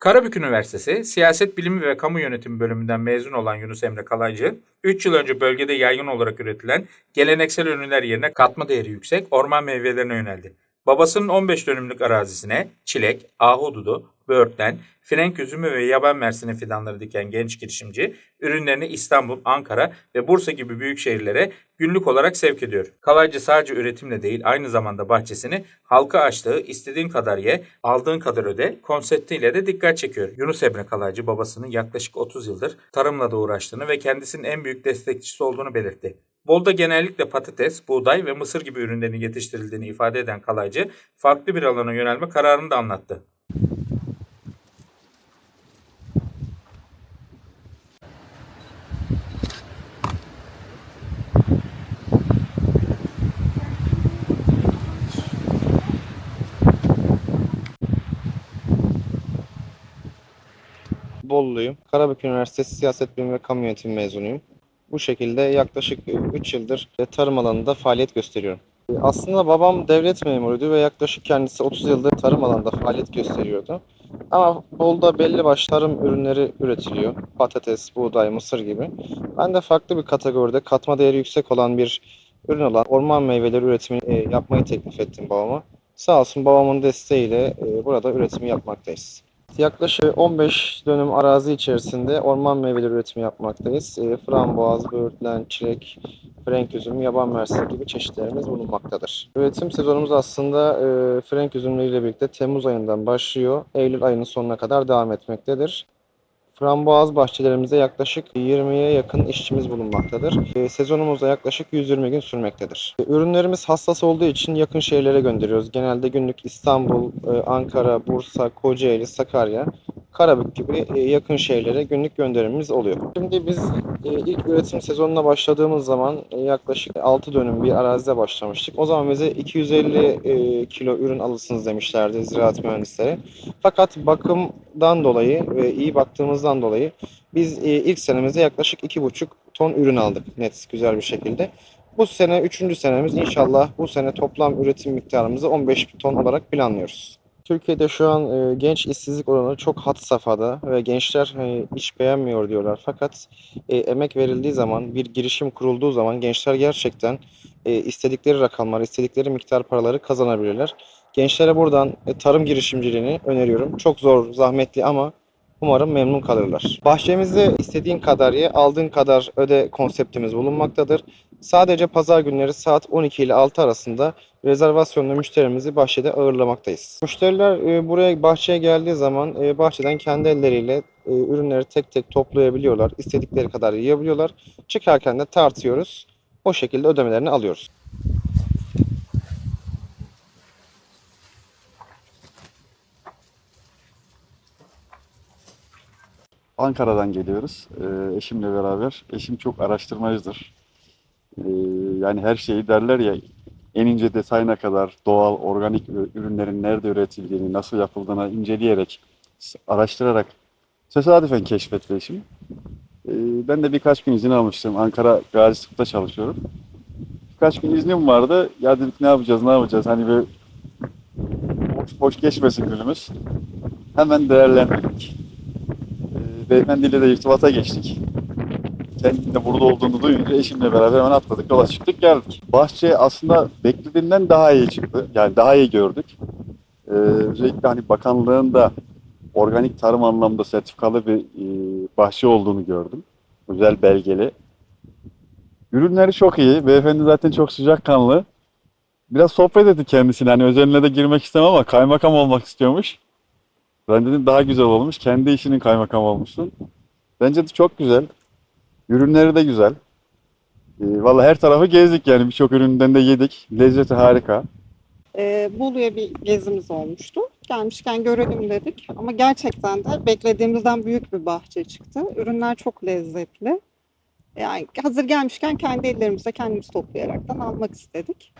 Karabük Üniversitesi Siyaset Bilimi ve Kamu Yönetimi bölümünden mezun olan Yunus Emre Kalaycı, 3 yıl önce bölgede yaygın olarak üretilen geleneksel ürünler yerine katma değeri yüksek orman meyvelerine yöneldi. Babasının 15 dönümlük arazisine çilek, ahududu, böğürtlen, frenk üzümü ve yaban mersini fidanları diken genç girişimci, ürünlerini İstanbul, Ankara ve Bursa gibi büyük şehirlere günlük olarak sevk ediyor. Kalaycı sadece üretimle değil aynı zamanda bahçesini halka açtığı istediğin kadar ye, aldığın kadar öde konseptiyle de dikkat çekiyor. Yunus Emre Kalaycı babasının yaklaşık 30 yıldır tarımla da uğraştığını ve kendisinin en büyük destekçisi olduğunu belirtti. Bolda genellikle patates, buğday ve mısır gibi ürünlerin yetiştirildiğini ifade eden Kalaycı, farklı bir alana yönelme kararını da anlattı. Bolluyum. Karabük Üniversitesi Siyaset Bilimi ve Kamu Yönetimi mezunuyum. Bu şekilde yaklaşık 3 yıldır e, tarım alanında faaliyet gösteriyorum. E, Aslında babam devlet memuruydu ve yaklaşık kendisi 30 yıldır tarım alanında faaliyet gösteriyordu. Ama Bolu'da belli başlı tarım ürünleri üretiliyor. Patates, buğday, mısır gibi. Ben de farklı bir kategoride katma değeri yüksek olan bir ürün olan orman meyveleri üretimini e, yapmayı teklif ettim babama. Sağ olsun babamın desteğiyle burada üretimi yapmaktayız. Yaklaşık 15 dönüm arazi içerisinde orman meyveleri üretimi yapmaktayız. E, frambuaz, böğürtlen, çilek, frenk üzüm, yaban mersini gibi çeşitlerimiz bulunmaktadır. Üretim sezonumuz aslında e, frenk üzümleriyle birlikte Temmuz ayından başlıyor. Eylül ayının sonuna kadar devam etmektedir. Frambuaz bahçelerimizde yaklaşık 20'ye yakın işçimiz bulunmaktadır. E, sezonumuz da yaklaşık 120 gün sürmektedir. E, ürünlerimiz hassas olduğu için yakın şehirlere gönderiyoruz. Genelde günlük İstanbul, e, Ankara, Bursa, Kocaeli, Sakarya, Karabük gibi e, yakın şehirlere günlük gönderimimiz oluyor. Şimdi biz e, ilk üretim sezonuna başladığımız zaman e, yaklaşık 6 dönüm bir arazide başlamıştık. O zaman bize 250 e, kilo ürün alırsınız demişlerdi ziraat mühendisleri. Fakat bakımdan dolayı ve iyi baktığımızdan dolayı biz ilk senemizde yaklaşık 2,5 ton ürün aldık net güzel bir şekilde. Bu sene 3. senemiz inşallah bu sene toplam üretim miktarımızı 15 ton olarak planlıyoruz. Türkiye'de şu an e, genç işsizlik oranı çok had safhada ve gençler e, iş beğenmiyor diyorlar. Fakat e, emek verildiği zaman, bir girişim kurulduğu zaman gençler gerçekten e, istedikleri rakamları, istedikleri miktar paraları kazanabilirler. Gençlere buradan e, tarım girişimciliğini öneriyorum. Çok zor, zahmetli ama umarım memnun kalırlar. Bahçemizde istediğin kadar ye, aldığın kadar öde konseptimiz bulunmaktadır. Sadece pazar günleri saat 12 ile 6 arasında rezervasyonla müşterimizi bahçede ağırlamaktayız. Müşteriler e, buraya bahçeye geldiği zaman e, bahçeden kendi elleriyle e, ürünleri tek tek toplayabiliyorlar. İstedikleri kadar yiyebiliyorlar. Çıkarken de tartıyoruz. O şekilde ödemelerini alıyoruz. Ankara'dan geliyoruz. Eşimle beraber. Eşim çok araştırmacıdır. Yani her şeyi derler ya en ince detayına kadar doğal, organik ürünlerin nerede üretildiğini, nasıl yapıldığını inceleyerek, araştırarak tesadüfen keşfetti eşim. Ee, ben de birkaç gün izin almıştım. Ankara Gazi Tıp'ta çalışıyorum. Birkaç gün iznim vardı. Ya dedik ne yapacağız, ne yapacağız? Hani böyle boş boş geçmesin günümüz. Hemen değerlendirdik. Ee, Beyefendiyle de irtibata geçtik. Kendinin de burada olduğunu duyunca eşimle beraber hemen atladık, yola çıktık, geldik. Bahçe aslında beklediğimden daha iyi çıktı. Yani daha iyi gördük. Ee, özellikle hani bakanlığın da organik tarım anlamında sertifikalı bir e, bahçe olduğunu gördüm. Özel belgeli. Ürünleri çok iyi. Beyefendi zaten çok sıcakkanlı. Biraz sohbet etti kendisine. Hani özeline de girmek istemem ama kaymakam olmak istiyormuş. Ben dedim daha güzel olmuş. Kendi işinin kaymakam olmuşsun. Bence de çok güzel. Ürünleri de güzel. Ee, Valla her tarafı gezdik yani. Birçok üründen de yedik. Lezzeti harika. Ee, Bolu'ya bir gezimiz olmuştu. Gelmişken görelim dedik. Ama gerçekten de beklediğimizden büyük bir bahçe çıktı. Ürünler çok lezzetli. Yani hazır gelmişken kendi ellerimizle kendimiz toplayaraktan almak istedik.